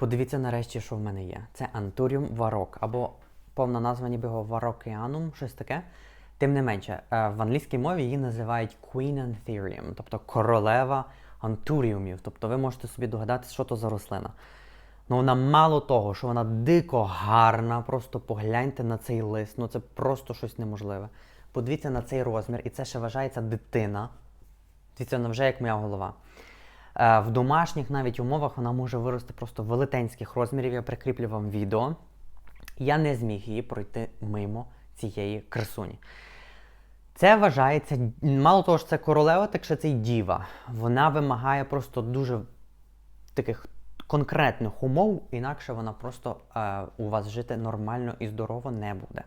Подивіться нарешті, що в мене є. Це Антуріум варок, або повна назва ніби його варокеанум, щось таке. Тим не менше, е, в англійській мові її називають Queen Anthurium, тобто королева антуріумів. Тобто ви можете собі догадатися, що то за рослина. Ну вона мало того, що вона дико гарна, просто погляньте на цей лист. Ну це просто щось неможливе. Подивіться на цей розмір, і це ще вважається дитина. Дивіться, вона вже як моя голова. Е, В домашніх навіть умовах вона може вирости просто велетенських розмірів. Я прикріплю вам відео. Я не зміг її пройти мимо цієї красуні. Це вважається, мало того, що це королева, так ще це й діва. Вона вимагає просто дуже таких конкретних умов, інакше вона просто е, у вас жити нормально і здорово не буде.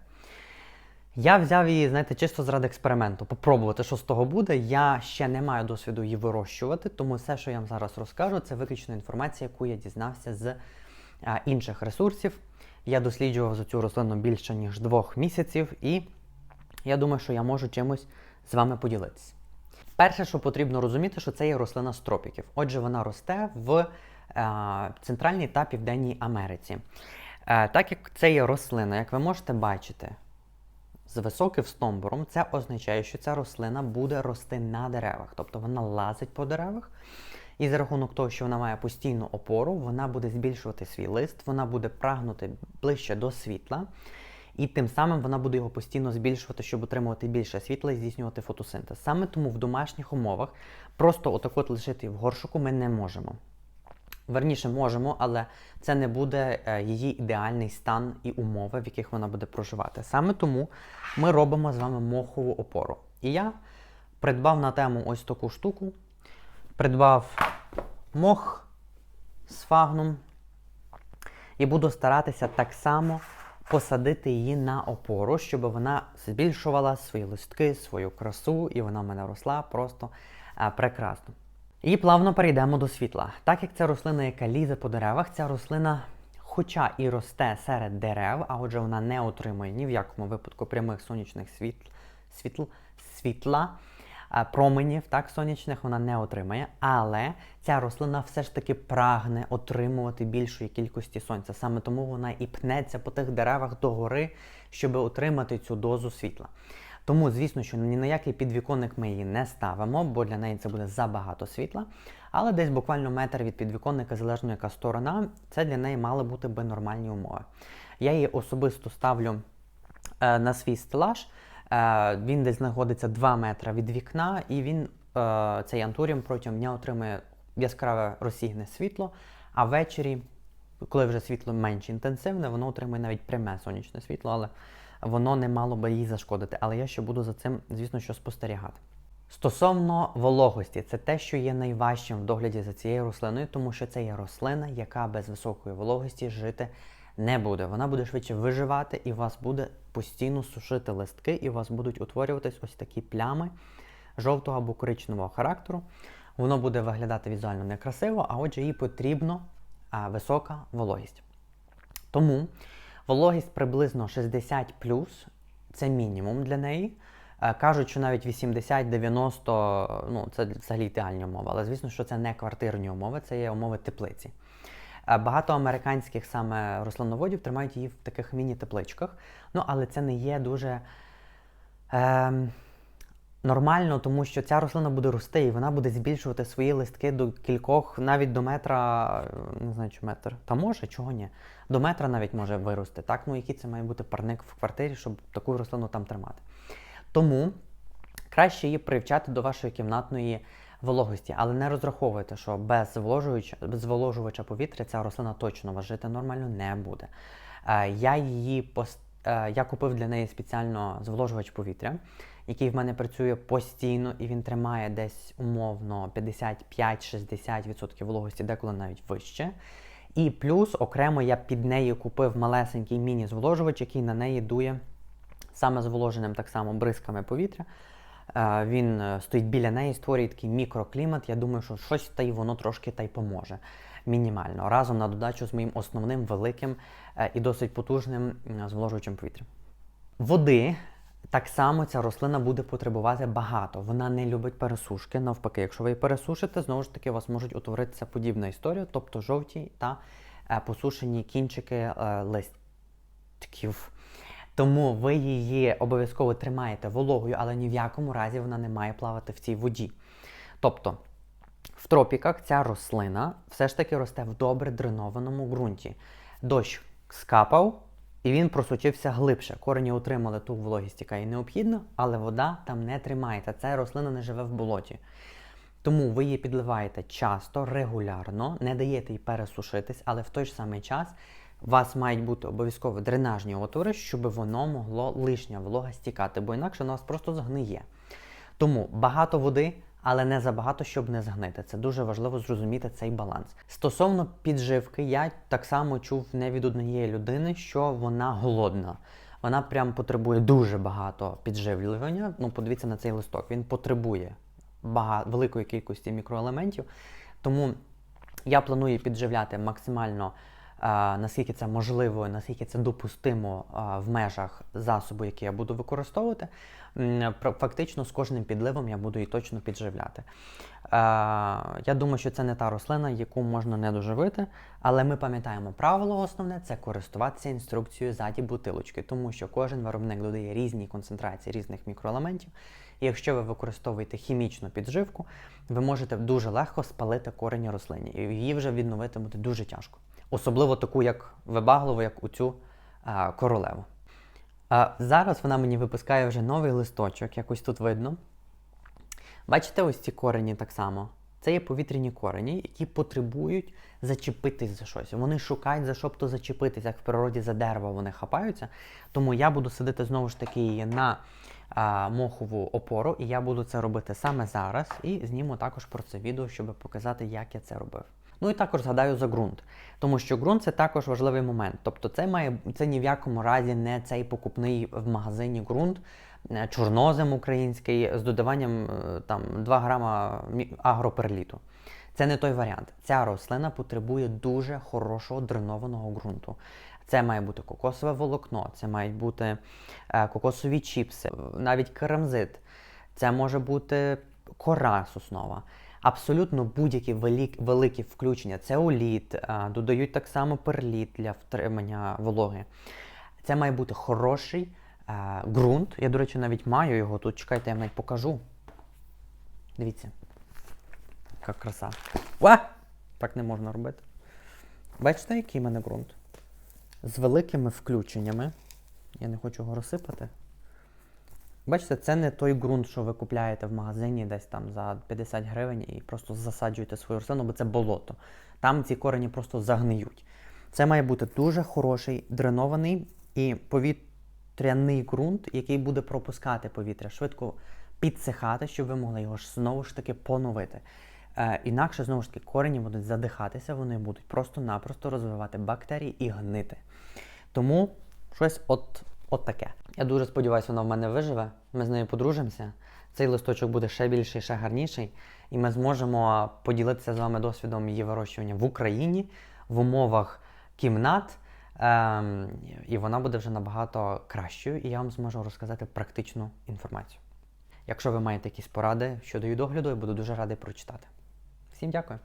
Я взяв її, знаєте, чисто заради експерименту, попробувати, що з того буде. Я ще не маю досвіду її вирощувати, тому все, що я вам зараз розкажу, це виключно інформація, яку я дізнався з інших ресурсів. Я досліджував за цю рослину більше ніж двох місяців, і я думаю, що я можу чимось з вами поділитися. Перше, що потрібно розуміти, що це є рослина з тропіків. Отже, вона росте в е, Центральній та Південній Америці. Е, так як це є рослина, як ви можете бачити, з високим стовбуром, це означає, що ця рослина буде рости на деревах, тобто вона лазить по деревах. І за рахунок того, що вона має постійну опору, вона буде збільшувати свій лист, вона буде прагнути ближче до світла, і тим самим вона буде його постійно збільшувати, щоб отримувати більше світла і здійснювати фотосинтез. Саме тому в домашніх умовах просто отак от лишити в горшику ми не можемо. Верніше можемо, але це не буде е, її ідеальний стан і умови, в яких вона буде проживати. Саме тому ми робимо з вами мохову опору. І я придбав на тему ось таку штуку. Придбав мох з фагном і буду старатися так само посадити її на опору, щоб вона збільшувала свої листки, свою красу, і вона в мене росла просто е, прекрасно. І плавно перейдемо до світла. Так як це рослина, яка лізе по деревах, ця рослина, хоча і росте серед дерев, а отже, вона не отримує ні в якому випадку прямих сонячних світл, світл, світла, променів так, сонячних вона не отримає. Але ця рослина все ж таки прагне отримувати більшої кількості сонця. Саме тому вона і пнеться по тих деревах догори, щоб отримати цю дозу світла. Тому, звісно, що ні на який підвіконник ми її не ставимо, бо для неї це буде забагато світла. Але десь буквально метр від підвіконника, залежно яка сторона, це для неї мали бути би нормальні умови. Я її особисто ставлю е, на свій стелаж. Е, він десь знаходиться 2 метри від вікна, і він, е, цей антуріум протягом дня отримує яскраве розсігне світло, а ввечері, коли вже світло менш інтенсивне, воно отримує навіть пряме сонячне світло, але воно не мало би їй зашкодити. Але я ще буду за цим, звісно, що спостерігати. Стосовно вологості, це те, що є найважчим в догляді за цією рослиною, тому що це є рослина, яка без високої вологості жити не буде. Вона буде швидше виживати, і у вас буде постійно сушити листки, і у вас будуть утворюватись ось такі плями жовтого або коричневого характеру. Воно буде виглядати візуально некрасиво, а отже, їй потрібна висока вологість. Тому вологість приблизно 60 це мінімум для неї. Е, Кажуть, що навіть 80-90 ну, це взагалі ідеальні умови. Але звісно, що це не квартирні умови, це є умови теплиці. Е, Багато американських саме рослиноводів тримають її в таких міні-тепличках. Ну, але це не є дуже е, нормально, тому що ця рослина буде рости і вона буде збільшувати свої листки до кількох, навіть до метра, не знаю, чи метр. Та може, чого ні. До метра навіть може вирости. Так, ну який це має бути парник в квартирі, щоб таку рослину там тримати. Тому краще її привчати до вашої кімнатної вологості, але не розраховуйте, що без зволожувача, без зволожувача повітря ця рослина точно у вас жити нормально не буде. Е, Я її пос- е, я купив для неї спеціально зволожувач повітря, який в мене працює постійно, і він тримає десь умовно 55-60% вологості, деколи навіть вище. І плюс окремо я під нею купив малесенький міні-зволожувач, який на неї дує саме зволоженим так само бризками повітря. Е, Він е, стоїть біля неї, створює такий мікроклімат. Я думаю, що щось та й воно трошки та й поможе. Мінімально. Разом на додачу з моїм основним великим е, і досить потужним м, зволожувачем повітря. Води так само ця рослина буде потребувати багато. Вона не любить пересушки. Навпаки, якщо ви її пересушите, знову ж таки у вас можуть утворитися подібна історія, тобто жовті та е, посушені кінчики е, листків. Тому ви її обов'язково тримаєте вологою, але ні в якому разі вона не має плавати в цій воді. Тобто тропіках ця рослина все ж таки росте в добре дренованому ґрунті. Дощ скапав, і він просочився глибше. Корені отримали ту вологість, яка їй необхідна, але вода там не тримається. Ця рослина не живе в болоті. Тому ви її підливаєте часто, регулярно, не даєте їй пересушитись, але в той ж самий час у вас мають бути обов'язково дренажні отвори, щоб воно могло лишня волога стікати, бо інакше воно вас просто згниє. Тому багато води, але не забагато, щоб не згнити. Це дуже важливо зрозуміти цей баланс. Стосовно підживки, я так само чув не від однієї людини, що вона голодна. Вона прям потребує дуже багато підживлювання. Ну, подивіться на цей листок. Він потребує багато, великої кількості мікроелементів. Тому я планую підживляти максимально, наскільки це можливо, наскільки це допустимо в межах засобу, який я буду використовувати. Фактично з кожним підливом я буду її точно підживляти. Я думаю, що це не та рослина, яку можна не доживити, але ми пам'ятаємо правило основне це користуватися інструкцією ззаді бутилочки, тому що кожен виробник додає різні концентрації різних мікроелементів. Якщо ви використовуєте хімічну підживку, ви можете дуже легко спалити корені рослині, і її вже відновити буде дуже тяжко. Особливо таку, як вибагливу, як у цю а, королеву. А, зараз вона мені випускає вже новий листочок, якось тут видно. Бачите, ось ці корені так само. Це є повітряні корені, які потребують зачепитись за щось. Вони шукають за що б то зачепитись, як в природі за дерево вони хапаються. Тому я буду сидити знову ж таки на а, мохову опору, і я буду це робити саме зараз. І зніму також про це відео, щоб показати, як я це робив. Ну і також згадаю за ґрунт, тому що ґрунт це також важливий момент. Тобто, це має це ні в якому разі не цей покупний в магазині ґрунт, е, чорнозем український з додаванням е, там 2 грама агроперліту. Це не той варіант. Ця рослина потребує дуже хорошого дренованого ґрунту. Це має бути кокосове волокно, це мають бути е, кокосові чіпси, навіть керамзит. Це може бути кора соснова. Абсолютно будь-які велик- великі включення. Цеоліт, е, додають так само перліт для втримання вологи. Це має бути хороший е, ґрунт. Я, до речі, навіть маю його тут. Чекайте, я навіть покажу. Дивіться. Яка краса. Ва! Так не можна робити. Бачите, який в мене ґрунт? З великими включеннями. Я не хочу його розсипати. Бачите, це не той ґрунт, що ви купляєте в магазині десь там за 50 гривень і просто засаджуєте свою рослину, бо це болото. Там ці корені просто загниють. Це має бути дуже хороший, дренований і повітряний ґрунт, який буде пропускати повітря, швидко підсихати, щоб ви могли його ж знову ж таки поновити. Е, інакше, знову ж таки, корені будуть задихатися, вони будуть просто-напросто розвивати бактерії і гнити. Тому щось от, от таке. Я дуже сподіваюся, вона в мене виживе. Ми з нею подружимося. Цей листочок буде ще більший, ще гарніший, і ми зможемо поділитися з вами досвідом її вирощування в Україні в умовах кімнат. Ем, і вона буде вже набагато кращою, і я вам зможу розказати практичну інформацію. Якщо ви маєте якісь поради щодо її догляду, я буду дуже радий прочитати. Всім дякую!